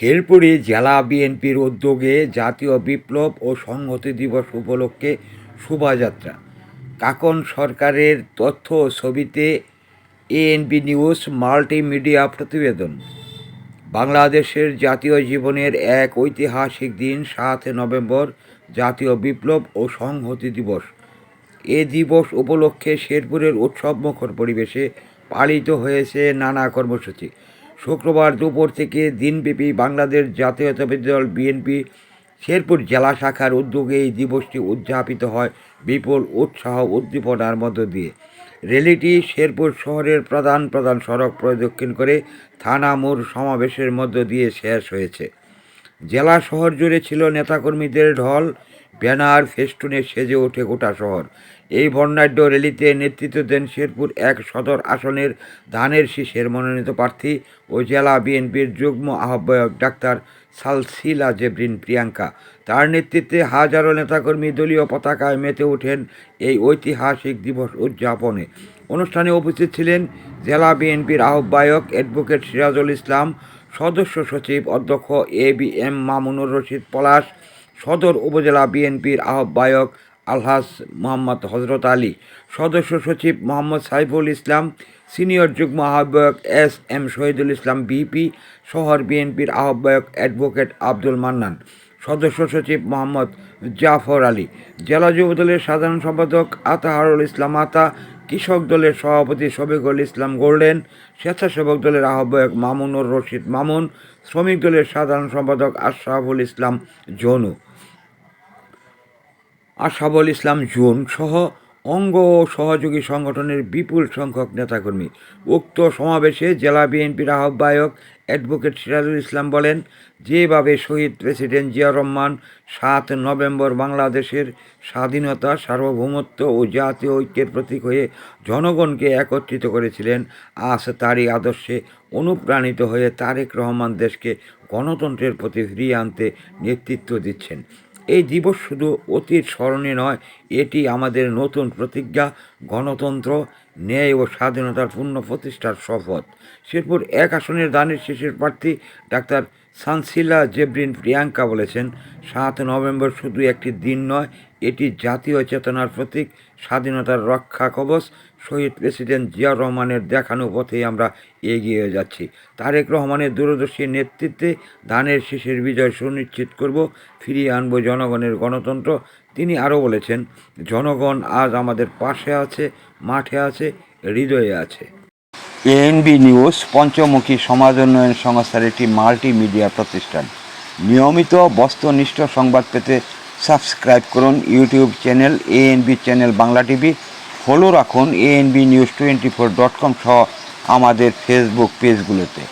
শেরপুরে জেলা বিএনপির উদ্যোগে জাতীয় বিপ্লব ও সংহতি দিবস উপলক্ষে শোভাযাত্রা। কাকন সরকারের তথ্য ছবিতে এএনবি নিউজ মাল্টিমিডিয়া প্রতিবেদন। বাংলাদেশের জাতীয় জীবনের এক ঐতিহাসিক দিন সাত নভেম্বর, জাতীয় বিপ্লব ও সংহতি দিবস। এ দিবস উপলক্ষে শেরপুরের উৎসবমুখর পরিবেশে পালিত হয়েছে নানা কর্মসূচি। শুক্রবার দুপুর থেকে দিনব্যাপী বাংলাদেশ জাতীয়তাবাদী দল বিএনপি শেরপুর জেলা শাখার উদ্যোগে এই দিবসটি উদযাপিত হয় বিপুল উৎসাহ উদ্দীপনার মধ্য দিয়ে। র্যালিটি শেরপুর শহরের প্রধান প্রধান সড়ক প্রদক্ষিণ করে থানা মোড় সমাবেশের মধ্য দিয়ে শেষ হয়েছে। জেলা শহর জুড়ে ছিল নেতাকর্মীদের ঢল, ব্যানার, ফেস্টুনে সেজে ওঠে গোটা শহর। এই বর্ণাঢ্য র্যালিতে নেতৃত্ব দেন শেরপুর এক সদর আসনের ধানের শীষের মনোনীত প্রার্থী ও জেলা বিএনপির যুগ্ম আহ্বায়ক ডাক্তার সালসিলা জেবরিন প্রিয়াঙ্কা। তার নেতৃত্বে হাজারো নেতাকর্মী দলীয় পতাকায় মেতে ওঠেন এই ঐতিহাসিক দিবস উদযাপনে। অনুষ্ঠানে উপস্থিত ছিলেন জেলা বিএনপির আহ্বায়ক অ্যাডভোকেট সিরাজুল ইসলাম, সদস্য সচিব অধ্যক্ষ A B M Mamunur Rashid Palash, সদর উপজেলা বিএনপির আহ্বায়ক আলহাজ মোহাম্মদ হজরত আলী। সদস্য সচিব মোহাম্মদ সাইফুল ইসলাম, সিনিয়র যুগ্ম আহ্বায়ক S M Shahidul Islam BP, শহর বিএনপির আহ্বায়ক অ্যাডভোকেট আব্দুল মান্নান। সদস্য সচিব মোহাম্মদ জাফর আলী। জেলা যুব দলের সাধারণ সম্পাদক আতাহারুল ইসলাম আতা, কৃষক দলের সভাপতি শফিকুল ইসলাম গোল্ডেন, স্বেচ্ছাসেবক দলের আহ্বায়ক মামুনুর রশিদ মামুন, শ্রমিক দলের সাধারণ সম্পাদক আশরাফুল ইসলাম জনু। আশাবুল ইসলাম জুন সহ অঙ্গ ও সহযোগী সংগঠনের বিপুল সংখ্যক নেতাকর্মী। উক্ত সমাবেশে জেলা বিএনপির আহ্বায়ক অ্যাডভোকেট সিরাজুল ইসলাম বলেন, যেভাবে শহীদ প্রেসিডেন্ট জিয়া রহমান সাত নভেম্বর বাংলাদেশের স্বাধীনতা, সার্বভৌমত্ব ও জাতীয় ঐক্যের প্রতীক হয়ে জনগণকে একত্রিত করেছিলেন, আজ তারই আদর্শে অনুপ্রাণিত হয়ে তারেক রহমান দেশকে গণতন্ত্রের প্রতি ফিরিয়ে আনতে নেতৃত্ব দিচ্ছেন। এই দিবস শুধু অতীত স্মরণে নয়, এটি আমাদের নতুন প্রতিজ্ঞা, গণতন্ত্র, ন্যায় ও স্বাধীনতার পূর্ণ প্রতিষ্ঠার শপথ। শেরপুর এক আসনের দানের শেষের প্রার্থী ডাক্তার সানসিলা জেবরিন প্রিয়াঙ্কা বলেছেন, সাত নভেম্বর শুধু একটি দিন নয় এটি জাতীয় চেতনার প্রতীক, স্বাধীনতার রক্ষা কবচ, শহীদ প্রেসিডেন্ট জিয়া রহমানের দেখানো পথেই আমরা এগিয়ে যাচ্ছি। তারেক রহমানের দূরদর্শী নেতৃত্বে ধানের শীষের বিজয় সুনিশ্চিত করব, ফিরিয়ে আনব জনগণের গণতন্ত্র। তিনি আরও বলেছেন, জনগণ আজ আমাদের পাশে আছে, মাঠে আছে, হৃদয়ে আছে। এএনবি নিউজ পঞ্চমুখী সমাজ উন্নয়ন সংস্থার একটি মাল্টিমিডিয়া প্রতিষ্ঠান। নিয়মিত বস্তুনিষ্ঠ সংবাদ পেতে সাবস্ক্রাইব করুন YouTube channel ANB channel Bangla TV. Follow রাখুন ANB news twenty four dot com সহ আমাদের ফেসবুক পেজগুলোতে